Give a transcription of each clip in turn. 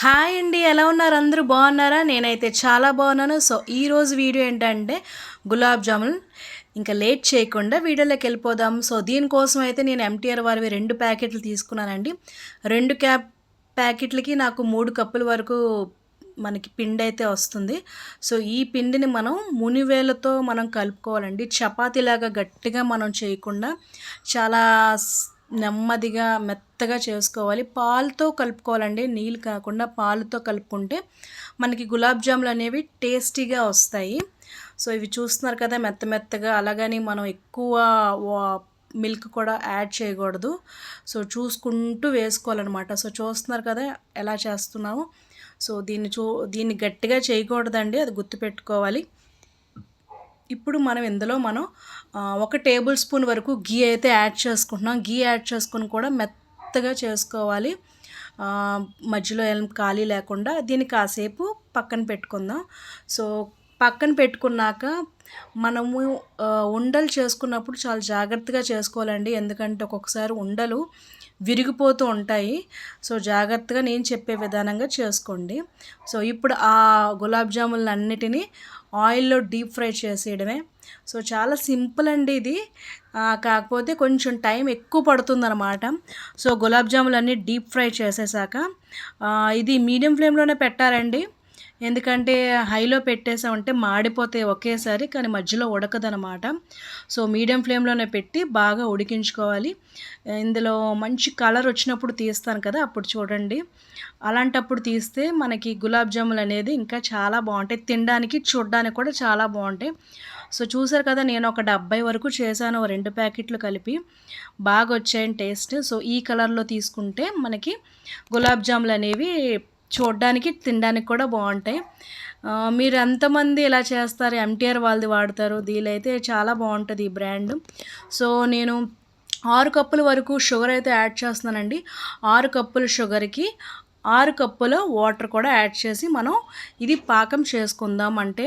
Hi అండి ఎలా ఉన్నారు? అందరూ బాగున్నారా? నేనైతే చాలా బాగున్నాను. సో ఈరోజు వీడియో ఏంటంటే గులాబ్ జామున్. ఇంకా లేట్ చేయకుండా వీడియోలోకి వెళ్ళిపోదాం. సో దీనికోసం అయితే నేను ఎంటీఆర్ వారివి రెండు ప్యాకెట్లు తీసుకున్నానండి. రెండు క్యాప్ ప్యాకెట్లకి నాకు మూడు కప్పుల వరకు మనకి పిండి అయితే వస్తుంది. సో ఈ పిండిని మనం మునివేలతో మనం కలుపుకోవాలండి. చపాతీలాగా గట్టిగా మనం చేయకుండా చాలా నెమ్మదిగా మెత్తగా చేసుకోవాలి. పాలతో కలుపుకోవాలండి. నీళ్ళు కాకుండా పాలతో కలుపుకుంటే మనకి గులాబ్ జాములు అనేవి టేస్టీగా వస్తాయి. సో ఇవి చూస్తున్నారు కదా మెత్త మెత్తగా. అలాగని మనం ఎక్కువ మిల్క్ కూడా యాడ్ చేయకూడదు. సో చూసుకుంటూ వేసుకోవాలన్నమాట. సో చూస్తున్నారు కదా ఎలా చేస్తున్నాము. సో దీన్ని చూ దీన్ని గట్టిగా చేయకూడదండి. అది గుర్తుపెట్టుకోవాలి. ఇప్పుడు మనం ఇందులో మనం ఒక టేబుల్ స్పూన్ వరకు గీ అయితే యాడ్ చేసుకుంటున్నాం. గీ యాడ్ చేసుకుని కూడా మెత్తగా చేసుకోవాలి. మధ్యలో ఏం ఖాళీ లేకుండా దీన్ని కాసేపు పక్కన పెట్టుకుందాం. సో పక్కన పెట్టుకున్నాక మనము ఉండలు చేసుకున్నప్పుడు చాలా జాగ్రత్తగా చేసుకోవాలండి. ఎందుకంటే ఒక్కొక్కసారి ఉండలు విరిగిపోతూ ఉంటాయి. సో జాగ్రత్తగా నేను చెప్పే విధానంగా చేసుకోండి. సో ఇప్పుడు ఆ గులాబ్ జాములను అన్నిటినీ ఆయిల్లో డీప్ ఫ్రై చేసేయడమే. సో చాలా సింపుల్ అండి ఇది. కాకపోతే కొంచెం టైం ఎక్కువ పడుతుందన్నమాట. సో గులాబ్ జాములు అన్నీ డీప్ ఫ్రై చేసేసాక ఇది మీడియం ఫ్లేమ్లోనే పెట్టారండి. ఎందుకంటే హైలో పెట్టేసామంటే మాడిపోతాయి ఒకేసారి కానీ మధ్యలో ఉడకదనమాట సో మీడియం ఫ్లేమ్లోనే పెట్టి బాగా ఉడికించుకోవాలి. ఇందులో మంచి కలర్ వచ్చినప్పుడు తీస్తాను కదా అప్పుడు చూడండి. అలాంటప్పుడు తీస్తే మనకి గులాబ్ జాములు అనేది ఇంకా చాలా బాగుంటాయి. తినడానికి చూడడానికి కూడా చాలా బాగుంటాయి. సో చూసారు కదా నేను ఒక డెబ్బై వరకు చేశాను రెండు ప్యాకెట్లు కలిపి. బాగా వచ్చాయని టేస్ట్. సో ఈ కలర్లో తీసుకుంటే మనకి గులాబ్ జాములు అనేవి చూడడానికి తినడానికి కూడా బాగుంటాయి. మీరు ఎంతమంది ఇలా చేస్తారు? ఎంటీఆర్ వాళ్ళది వాడతారు. దీలైతే చాలా బాగుంటుంది ఈ బ్రాండ్. సో నేను ఆరు కప్పుల వరకు షుగర్ అయితే యాడ్ చేస్తున్నానండి. ఆరు కప్పుల షుగర్కి ఆరు కప్పుల వాటర్ కూడా యాడ్ చేసి మనం ఇది పాకం చేసుకుందాం అంటే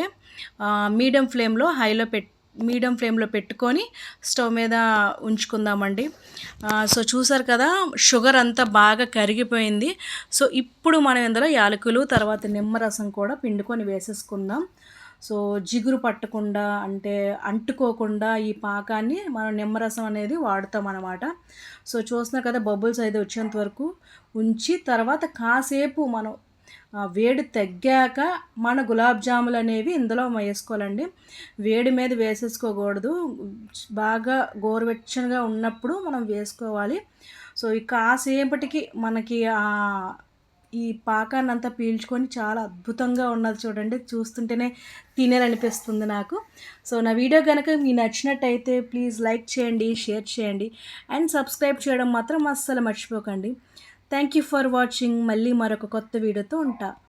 మీడియం ఫ్లేమ్లో హైలో పెట్టి మీడియం ఫ్లేమ్లో పెట్టుకొని స్టవ్ మీద ఉంచుకుందామండి. సో చూసారు కదా షుగర్ అంతా బాగా కరిగిపోయింది. సో ఇప్పుడు మనం ఇందులో యాలకులు తర్వాత నిమ్మరసం కూడా పిండుకొని వేసేసుకుందాం. సో జిగురు పట్టకుండా అంటే అంటుకోకుండా ఈ పాకాన్ని మనం నిమ్మరసం అనేది వాడతాం అనమాట సో చూస్తున్నారు కదా బబుల్స్ అయితే వచ్చేంత వరకు ఉంచి తర్వాత కాసేపు మనం వేడి తగ్గాక మన గులాబ్ జాములు అనేవి ఇందులో వేసుకోవాలండి. వేడి మీద వేసేసుకోకూడదు. బాగా గోరువెచ్చనిగా ఉన్నప్పుడు మనం వేసుకోవాలి. సో ఈ కాసేపటికి మనకి ఈ పాకాన్ని అంతా పీల్చుకొని చాలా అద్భుతంగా ఉన్నది చూడండి. చూస్తుంటేనే తినేయాలనిపిస్తుంది నాకు. సో నా వీడియో కనుక మీకు నచ్చినట్టయితే ప్లీజ్ లైక్ చేయండి షేర్ చేయండి. అండ్ సబ్స్క్రైబ్ చేయడం మాత్రం అస్సలు మర్చిపోకండి. థ్యాంక్ యూ ఫర్ వాచింగ్ మళ్ళీ మరొక కొత్త వీడియోతో ఉంటా.